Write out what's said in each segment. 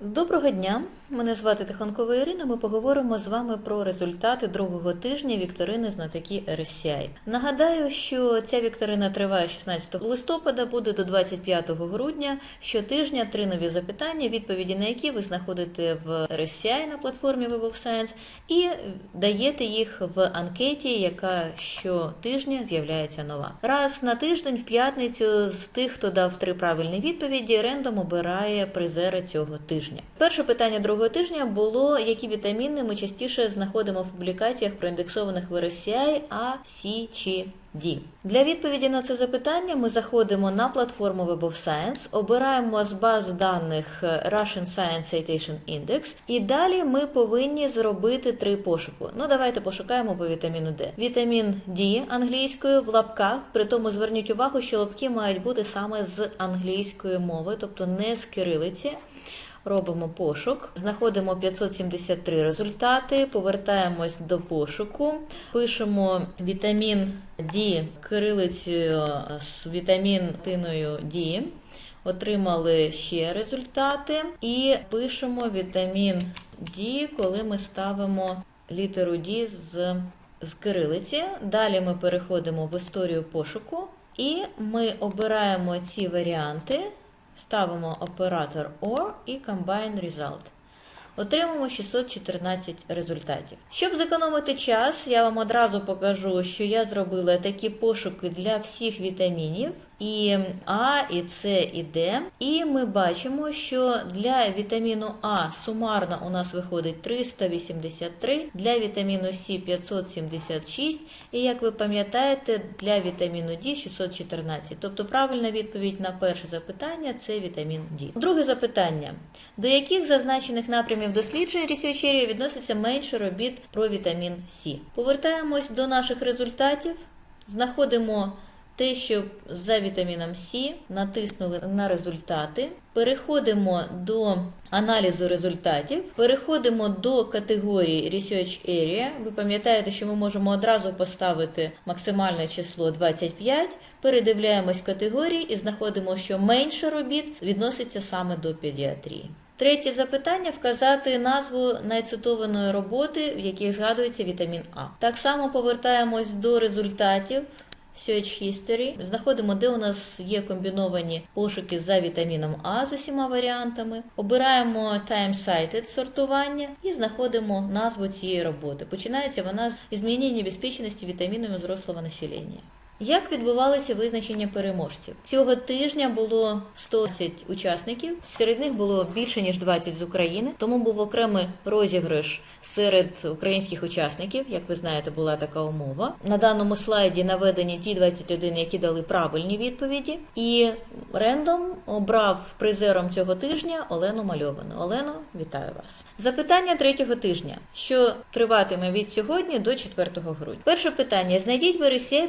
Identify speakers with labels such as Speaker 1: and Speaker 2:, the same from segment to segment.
Speaker 1: Доброго дня! Мене звати Тихонкова Ірина. Ми поговоримо з вами про результати другого тижня вікторини знатоки RSCI. Нагадаю, що ця вікторина триває 16 листопада, буде до 25 грудня. Щотижня три нові запитання, відповіді на які ви знаходите в RSCI на платформі Web of Science і даєте їх в анкеті, яка щотижня з'являється нова. Раз на тиждень, в п'ятницю, з тих, хто дав три правильні відповіді, рендом обирає призери цього тижня. Перше питання другого тижня було, які вітаміни ми частіше знаходимо в публікаціях проіндексованих в RSCI А, С чи D. Для відповіді на це запитання ми заходимо на платформу Web of Science, обираємо з баз даних Russian Science Citation Index, і далі ми повинні зробити три пошуку. Ну, давайте пошукаємо по вітаміну D. Вітамін D англійською в лапках, при тому зверніть увагу, що лапки мають бути саме з англійської мови, тобто не з кирилиці. Робимо пошук, знаходимо 573 результати, повертаємось до пошуку, пишемо вітамін D кирилицею з вітамінтиною D. Отримали ще результати і пишемо вітамін D, коли ми ставимо літеру D з, з кирилиці. Далі ми переходимо в історію пошуку і ми обираємо ці варіанти. Ставимо оператор OR і Combine Result. Отримаємо 614 результатів. Щоб зекономити час, я вам одразу покажу, що я зробила такі пошуки для всіх вітамінів і А, і С, і Д. І ми бачимо, що для вітаміну А сумарно у нас виходить 383, для вітаміну С 576, і як ви пам'ятаєте, для вітаміну Д 614. Тобто правильна відповідь на перше запитання це вітамін Д. Друге запитання: до яких зазначених напрямів досліджень Research відноситься менше робіт про вітамін С? Повертаємось до наших результатів, знаходимо те, що за вітаміном С натиснули на результати. Переходимо до аналізу результатів, переходимо до категорії Research Area. Ви пам'ятаєте, що ми можемо одразу поставити максимальне число 25, передивляємось категорії і знаходимо, що менше робіт відноситься саме до педіатрії. Третє запитання вказати назву найцитованої роботи, в якій згадується вітамін А. Так само повертаємось до результатів. Search History. Знаходимо, де у нас є комбіновані пошуки за вітаміном А з усіма варіантами. Обираємо Time Cited сортування і знаходимо назву цієї роботи. Починається вона з змінення безпечності вітамінами зрослого населення. Як відбувалося визначення переможців? Цього тижня було 120 учасників, серед них було більше ніж 20 з України, тому був окремий розіграш серед українських учасників. Як ви знаєте, була така умова. На даному слайді наведені ті 21, які дали правильні відповіді, і рендом обрав призером цього тижня Олену Мальовану. Олено, вітаю вас. Запитання третього тижня, що триватиме від сьогодні до 4 грудня. Перше питання: знайдіть в RSCI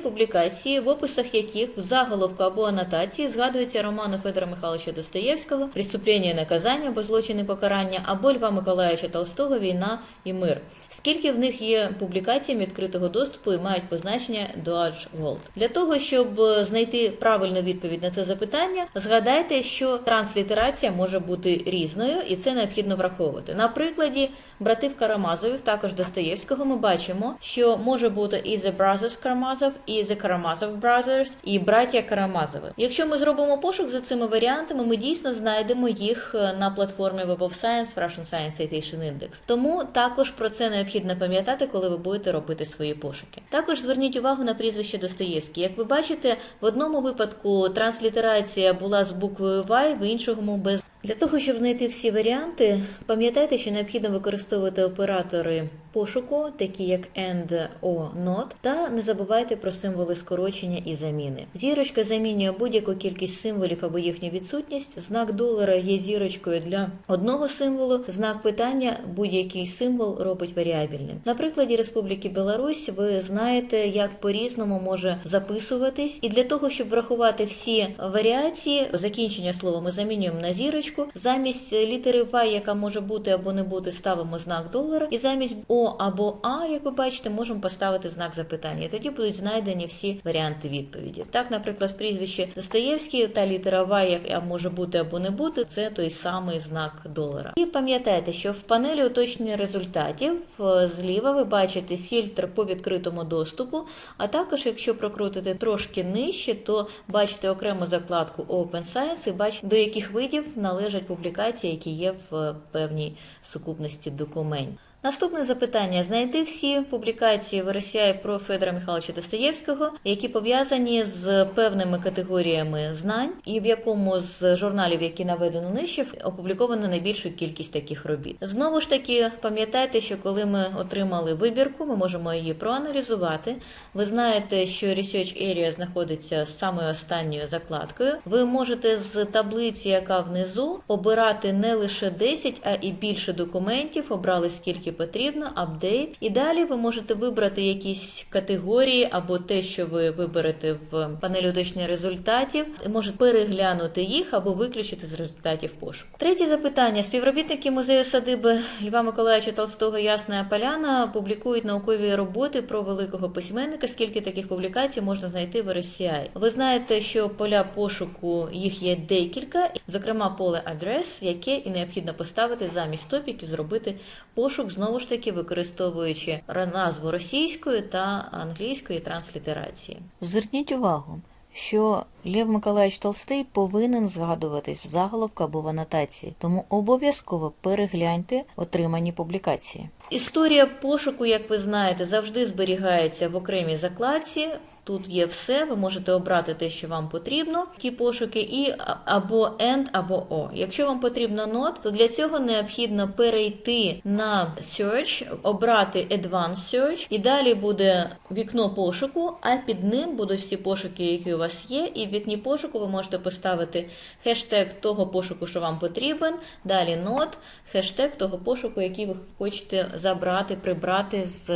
Speaker 1: публікації, в описах яких в заголовку або анотації згадується роману Федора Михайловича Достоєвського «Преступлення і наказання або злочин і покарання або Льва Миколаївича Толстого Війна і мир. Скільки в них є публікаціями відкритого доступу і мають позначення Dodge Gold? Для того, щоб знайти правильну відповідь на це запитання, згадайте, що транслітерація може бути різною, і це необхідно враховувати. На прикладі братів Карамазових, також Достоєвського, ми бачимо, що може бути і The Brothers Karamazov, і The Karamazov Brothers, і браття Карамазови. Якщо ми зробимо пошук за цими варіантами, ми дійсно знайдемо їх на платформі Web of Science Russian Science Citation Index. Тому також про це необхідно пам'ятати, коли ви будете робити свої пошуки. Також зверніть увагу на прізвище Достоєвський. Як ви бачите, в одному випадку транслітерація була з буквою Y, в іншому без. Для того, щоб знайти всі варіанти, пам'ятайте, що необхідно використовувати оператори пошуку, такі як AND, O, NOT, та не забувайте про символи скорочення і заміни. Зірочка замінює будь-яку кількість символів або їхню відсутність. Знак долара є зірочкою для одного символу. Знак питання будь-який символ робить варіабельним. На прикладі Республіки Білорусь ви знаєте, як по-різному може записуватись, і для того, щоб врахувати всі варіації, закінчення слова ми замінюємо на зірочку. Замість літери Y, яка може бути або не бути, ставимо знак долара, і замість O Або А, як ви бачите, можемо поставити знак запитання. І тоді будуть знайдені всі варіанти відповіді. Так, наприклад, в прізвищі Достоєвський та літера В, яка може бути або не бути, це той самий знак долара. І пам'ятайте, що в панелі уточнення результатів е, зліва ви бачите фільтр по відкритому доступу. А також, якщо прокрутити трошки нижче, то бачите окрему закладку Open Science і бачите, до яких видів належать публікації, які є в певній сукупності документів. Наступне запитання: знайти всі публікації в про Федора Михайловича Достоєвського, які пов'язані з певними категоріями знань, і в якому з журналів, які наведено нижче, опубліковано найбільшу кількість таких робіт. Знову ж таки, пам'ятайте, що коли ми отримали вибірку, ми можемо її проаналізувати. Ви знаєте, що Research Area знаходиться з самою останньою закладкою. Ви можете з таблиці, яка внизу, обирати не лише 10, а і більше документів, обрали скільки потрібно, апдейт. І далі ви можете вибрати якісь категорії або те, що ви виберете в панелі уточнення результатів, можете переглянути їх або виключити з результатів пошуку. Третє запитання: співробітники музею садиби Льва Миколаївича Толстого Ясна Поляна публікують наукові роботи про великого письменника. Скільки таких публікацій можна знайти в RSCI? Ви знаєте, що поля пошуку їх є декілька, зокрема поле адрес, яке і необхідно поставити замість топік зробити пошук знову ж таки використовуючи назву російської та англійської транслітерації. Зверніть увагу, що Лев Миколаївич Толстий повинен згадуватись в заголовку або в анотації, тому обов'язково перегляньте отримані публікації. Історія пошуку, як ви знаєте, завжди зберігається в окремій закладці. Тут є все, ви можете обрати те, що вам потрібно, ті пошуки, і або AND, або O. Якщо вам потрібно not, то для цього необхідно перейти на Search, обрати Advanced Search, і далі буде вікно пошуку, а під ним будуть всі пошуки, які у вас є. І в вікні пошуку ви можете поставити хештег того пошуку, що вам потрібен. Далі not, хештег того пошуку, який ви хочете забрати, прибрати з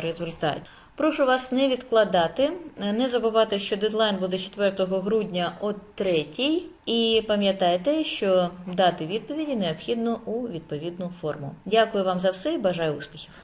Speaker 1: результатів. Прошу вас не відкладати, не забувати, що дедлайн буде 4 грудня о 3 і пам'ятайте, що дати відповіді необхідно у відповідну форму. Дякую вам за все і бажаю успіхів.